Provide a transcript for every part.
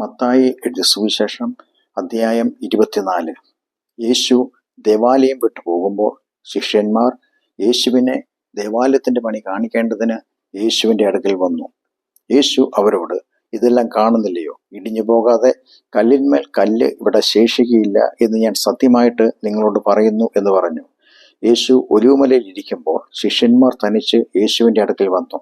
മത്തായി എഴുതിയ സുവിശേഷം അധ്യായം ഇരുപത്തിനാല്. യേശു ദേവാലയം വിട്ടു പോകുമ്പോൾ ശിഷ്യന്മാർ യേശുവിനെ ദേവാലയത്തിന്റെ പണി കാണിക്കേണ്ടതിന് യേശുവിന്റെ അടുക്കൽ വന്നു. യേശു അവരോട് ഇതെല്ലാം കാണുന്നില്ലയോ? ഇടിഞ്ഞു പോകാതെ കല്ലിന്മേൽ കല്ല് ഇവിടെ ശേഷിക്കുകയില്ല എന്ന് ഞാൻ സത്യമായിട്ട് നിങ്ങളോട് പറയുന്നു എന്ന് പറഞ്ഞു. യേശു ഒലിവുമലയിൽ ഇരിക്കുമ്പോൾ ശിഷ്യന്മാർ തനിച്ച് യേശുവിന്റെ അടുക്കൽ വന്നു.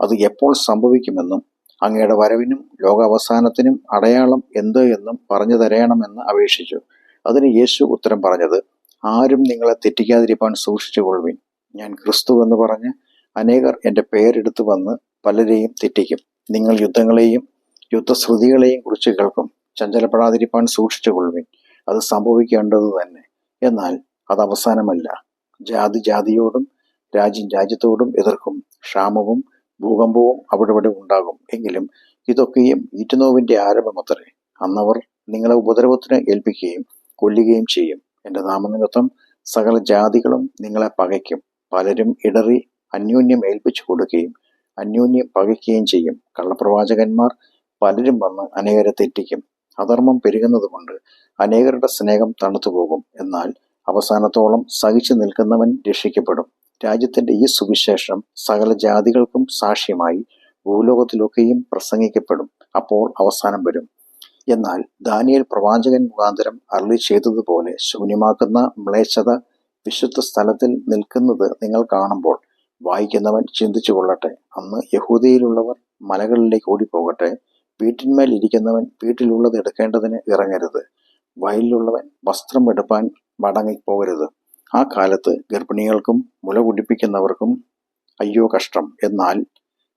അത് എപ്പോൾ സംഭവിക്കുമെന്നും അങ്ങയുടെ വരവിനും ലോകാവസാനത്തിനും അടയാളം എന്ത് എന്നും പറഞ്ഞു തരയണമെന്ന് അപേക്ഷിച്ചു. അതിന് യേശു ഉത്തരം പറഞ്ഞത് ആരും നിങ്ങളെ തെറ്റിക്കാതിരിപ്പാൻ സൂക്ഷിച്ചുകൊള്ളുവിൻ. ഞാൻ ക്രിസ്തു എന്ന് പറഞ്ഞ് അനേകർ എന്റെ പേരെടുത്ത് വന്ന് പലരെയും തെറ്റിക്കും. നിങ്ങൾ യുദ്ധങ്ങളെയും യുദ്ധശ്രുതികളെയും കുറിച്ച് കേൾക്കും. ചഞ്ചലപ്പെടാതിരിപ്പാൻ സൂക്ഷിച്ചുകൊള്ളുവിൻ. അത് സംഭവിക്കേണ്ടത് തന്നെ. എന്നാൽ അത് അവസാനമല്ല. ജാതി ജാതിയോടും രാജ്യം രാജ്യത്തോടും എതിർക്കും. ക്ഷാമവും ഭൂകമ്പവും അവിടെവിടെ ഉണ്ടാകും. എങ്കിലും ഇതൊക്കെയും ഈറ്റുനോവിന്റെ ആരംഭമത്രേ അന്നവർ നിങ്ങളെ ഉപദ്രവത്തിന് ഏൽപ്പിക്കുകയും കൊല്ലുകയും ചെയ്യും. എന്റെ നാമനിമിത്തം സകല ജാതികളും നിങ്ങളെ പകയ്ക്കും. പലരും ഇടറി അന്യോന്യം ഏൽപ്പിച്ചു കൊടുക്കുകയും അന്യോന്യം പകയ്ക്കുകയും ചെയ്യും. കള്ളപ്രവാചകന്മാർ പലരും വന്ന് അനേകരെ തെറ്റിക്കും. അധർമ്മം പെരുകുന്നത് കൊണ്ട് അനേകരുടെ സ്നേഹം തണുത്തുപോകും. എന്നാൽ അവസാനത്തോളം സഹിച്ചു നിൽക്കുന്നവൻ രക്ഷിക്കപ്പെടും. രാജ്യത്തിന്റെ ഈ സുവിശേഷം സകല ജാതികൾക്കും സാക്ഷ്യമായി ഭൂലോകത്തിലൊക്കെയും പ്രസംഗിക്കപ്പെടും. അപ്പോൾ അവസാനം വരും. എന്നാൽ ദാനിയൽ പ്രവാചകൻ മുഖാന്തരം അരളി ചെയ്തതുപോലെ ശൂന്യമാക്കുന്ന മ്ലേച്ഛത വിശുദ്ധ സ്ഥലത്തിൽ നിൽക്കുന്നത് നിങ്ങൾ കാണുമ്പോൾ വായിക്കുന്നവൻ ചിന്തിച്ചു കൊള്ളട്ടെ. അന്ന് യഹൂദയിലുള്ളവർ മലകളിലേക്ക് ഓടിപ്പോകട്ടെ. വീട്ടിന്മേൽ ഇരിക്കുന്നവൻ വീട്ടിലുള്ളത് എടുക്കേണ്ടതിന് ഇറങ്ങരുത്. വയലിലുള്ളവൻ വസ്ത്രം എടുപ്പാൻ മടങ്ങിപ്പോകരുത്. ആ കാലത്ത് ഗർഭിണികൾക്കും മുല കുടിപ്പിക്കുന്നവർക്കും അയ്യോ കഷ്ടം. എന്നാൽ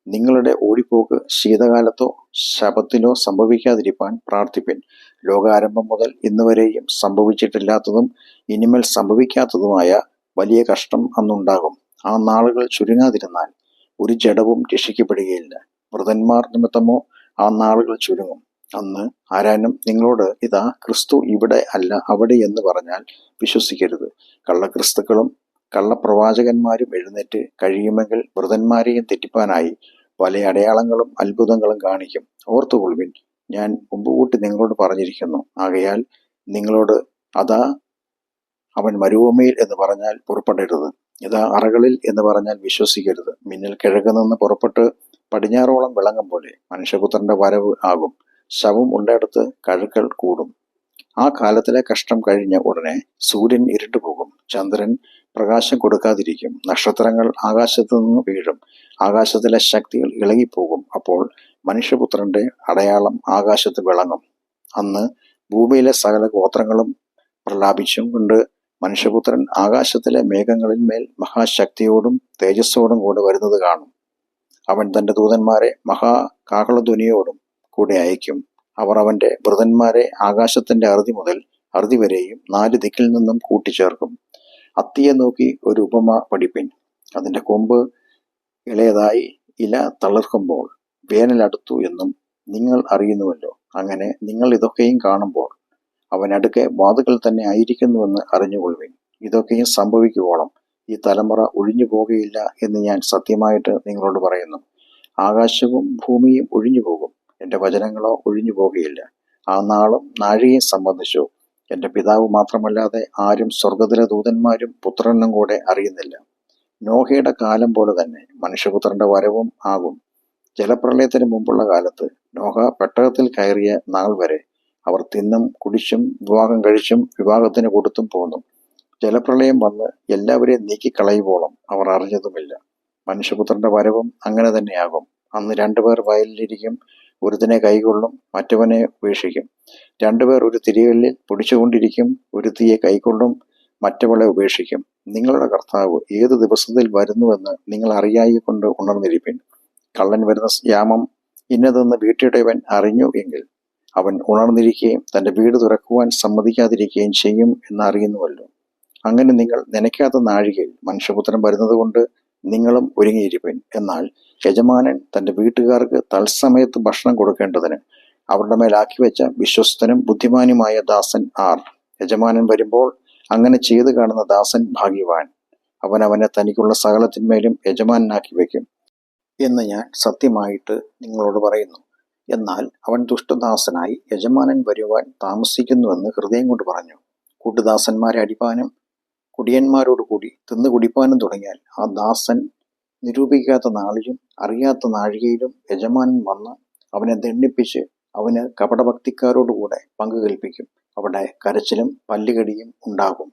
നിങ്ങളുടെ ഓടിപ്പോക്ക് ശീതകാലത്തോ ശപത്തിലോ സംഭവിക്കാതിരിക്കാൻ പ്രാർത്ഥിപ്പിൻ. ലോകാരംഭം മുതൽ ഇന്നുവരെയും സംഭവിച്ചിട്ടില്ലാത്തതും ഇനിമേൽ സംഭവിക്കാത്തതുമായ വലിയ കഷ്ടം അന്നുണ്ടാകും. ആ നാളുകൾ ചുരുങ്ങാതിരുന്നാൽ ഒരു ജഡവും രക്ഷിക്കപ്പെടുകയില്ല. മൃതന്മാർ നിമിത്തമോ ആ നാളുകൾ ചുരുങ്ങും. അന്ന് ആരാനും നിങ്ങളോട് ഇതാ ക്രിസ്തു ഇവിടെ അല്ല അവിടെ എന്ന് പറഞ്ഞാൽ വിശ്വസിക്കരുത്. കള്ളക്രിസ്തുക്കളും കള്ളപ്രവാചകന്മാരും എഴുന്നേറ്റ് കഴിയുമെങ്കിൽ മൃതന്മാരെയും തെറ്റിപ്പാനായി പല അടയാളങ്ങളും അത്ഭുതങ്ങളും കാണിക്കും. ഓർത്തുകൊള്ളുവിൻ ഞാൻ മുമ്പുകൂട്ടി നിങ്ങളോട് പറഞ്ഞിരിക്കുന്നു. ആകയാൽ നിങ്ങളോട് അതാ അവൻ മരുഭൂമിയിൽ എന്ന് പറഞ്ഞാൽ പുറപ്പെടരുത്. ഇതാ അറകളിൽ എന്ന് പറഞ്ഞാൽ വിശ്വസിക്കരുത്. മിന്നൽ കിഴക്ക് നിന്ന് പുറപ്പെട്ട് പടിഞ്ഞാറോളം വിളങ്ങും പോലെ മനുഷ്യപുത്രന്റെ വരവ് ആകും. ശവം ഉള്ളിടത്ത് കഴുക്കൾ കൂടും. ആ കാലത്തിലെ കഷ്ടം കഴിഞ്ഞ ഉടനെ സൂര്യൻ ഇരുട്ടുപോകും ചന്ദ്രൻ പ്രകാശം കൊടുക്കാതിരിക്കും. നക്ഷത്രങ്ങൾ ആകാശത്തു നിന്ന് വീഴും. ആകാശത്തിലെ ശക്തികൾ ഇളകിപ്പോകും. അപ്പോൾ മനുഷ്യപുത്രന്റെ അടയാളം ആകാശത്ത് വിളങ്ങും. അന്ന് ഭൂമിയിലെ സകല ഗോത്രങ്ങളും പ്രലാപിച്ചും കൊണ്ട് മനുഷ്യപുത്രൻ ആകാശത്തിലെ മേഘങ്ങളിൽ മേൽ മഹാശക്തിയോടും തേജസ്സോടും കൂടെ വരുന്നത് കാണും. അവൻ തന്റെ ദൂതന്മാരെ മഹാകാഹളധ്വനിയോടും കൂടെ അയക്കും. അവർ അവന്റെ മൃതന്മാരെ ആകാശത്തിന്റെ അറുതി മുതൽ അറുതി വരെയും നാല് ദിക്കിൽ നിന്നും കൂട്ടിച്ചേർക്കും. അത്തിയെ നോക്കി ഒരു ഉപമ പഠിപ്പിൻ. അതിന്റെ കൊമ്പ് ഇളയതായി ഇല തളർക്കുമ്പോൾ വേനലടുത്തു എന്നും നിങ്ങൾ അറിയുന്നുവല്ലോ. അങ്ങനെ നിങ്ങൾ ഇതൊക്കെയും കാണുമ്പോൾ അവൻ അടുക്കെ വാതുകൾ തന്നെ ആയിരിക്കുന്നുവെന്ന് അറിഞ്ഞുകൊള്ളുവിൻ. ഇതൊക്കെയും സംഭവിക്കുവോളം ഈ തലമുറ ഒഴിഞ്ഞു പോകുകയില്ല എന്ന് ഞാൻ സത്യമായിട്ട് നിങ്ങളോട് പറയുന്നു. ആകാശവും ഭൂമിയും ഒഴിഞ്ഞു പോകും. എന്റെ വചനങ്ങളോ ഒഴിഞ്ഞു പോകുകയില്ല. ആ നാളും നാഴികയും സംബന്ധിച്ചു എന്റെ പിതാവ് മാത്രമല്ലാതെ ആരും സ്വർഗത്തിലെ ദൂതന്മാരും പുത്രനും കൂടെ അറിയുന്നില്ല. നോഹയുടെ കാലം പോലെ തന്നെ മനുഷ്യപുത്രന്റെ വരവും ആകും. ജലപ്രളയത്തിന് മുമ്പുള്ള കാലത്ത് നോഹ പെട്ടകത്തിൽ കയറിയ നാൾ വരെ അവർ തിന്നും കുടിച്ചും വിവാഹം കഴിച്ചും വിവാഹത്തിന് കൊടുത്തും പോന്നു. ജലപ്രളയം വന്ന് എല്ലാവരെയും നീക്കിക്കളയുവോളം അവർ അറിഞ്ഞതുമില്ല. മനുഷ്യപുത്രന്റെ വരവും അങ്ങനെ തന്നെയാകും. അന്ന് രണ്ടുപേർ വയലിലിരിക്കും ഒരുത്തിനെ കൈകൊള്ളും മറ്റവനെ ഉപേക്ഷിക്കും. രണ്ടുപേർ ഒരു തിരികല്ലിൽ പിടിച്ചുകൊണ്ടിരിക്കും ഒരുത്തിയെ കൈക്കൊള്ളും മറ്റവളെ ഉപേക്ഷിക്കും. നിങ്ങളുടെ കർത്താവ് ഏത് ദിവസത്തിൽ വരുന്നുവെന്ന് നിങ്ങൾ അറിയായി കൊണ്ട് ഉണർന്നിരിപ്പിൻ. കള്ളൻ വരുന്ന യാമം ഇന്നതെന്ന് വീട്ടിടവൻ അറിഞ്ഞു എങ്കിൽ അവൻ ഉണർന്നിരിക്കുകയും തന്റെ വീട് തുറക്കുവാൻ സമ്മതിക്കാതിരിക്കുകയും ചെയ്യും എന്നറിയുന്നുവല്ലോ. അങ്ങനെ നിങ്ങൾ നനയ്ക്കാത്ത നാഴികയിൽ മനുഷ്യപുത്രൻ വരുന്നത് കൊണ്ട് നിങ്ങളും ഒരുങ്ങിയിരിപ്പിൻ. എന്നാൽ യജമാനൻ തന്റെ വീട്ടുകാർക്ക് തത്സമയത്ത് ഭക്ഷണം കൊടുക്കേണ്ടതിന് അവരുടെ മേലാക്കി വെച്ച വിശ്വസ്തനും ബുദ്ധിമാനുമായ ദാസൻ ആർ. യജമാനൻ വരുമ്പോൾ അങ്ങനെ ചെയ്തു കാണുന്ന ദാസൻ ഭാഗ്യവാൻ. അവൻ അവനെ തനിക്കുള്ള സകലത്തിന്മേലും യജമാനാക്കി വയ്ക്കും എന്ന് ഞാൻ സത്യമായിട്ട് നിങ്ങളോട് പറയുന്നു. എന്നാൽ അവൻ ദുഷ്ടദാസനായി യജമാനൻ വരുവാൻ താമസിക്കുന്നുവെന്ന് ഹൃദയം കൊണ്ട് പറഞ്ഞു. കൂട്ടുദാസന്മാരെ അടിപ്പാനും കുടിയന്മാരോട് കൂടി തിന്നു കുടിപ്പാനും തുടങ്ങിയാൽ ആ ദാസൻ നിരൂപിക്കാത്ത നാളിലും അറിയാത്ത നാഴികയിലും യജമാനൻ വന്ന് അവനെ ദണ്ഡിപ്പിച്ച് അവന് കപടഭക്തിക്കാരോടുകൂടെ പങ്കു കൽപ്പിക്കും. അവിടെ കരച്ചിലും പല്ലുകടിയും ഉണ്ടാകും.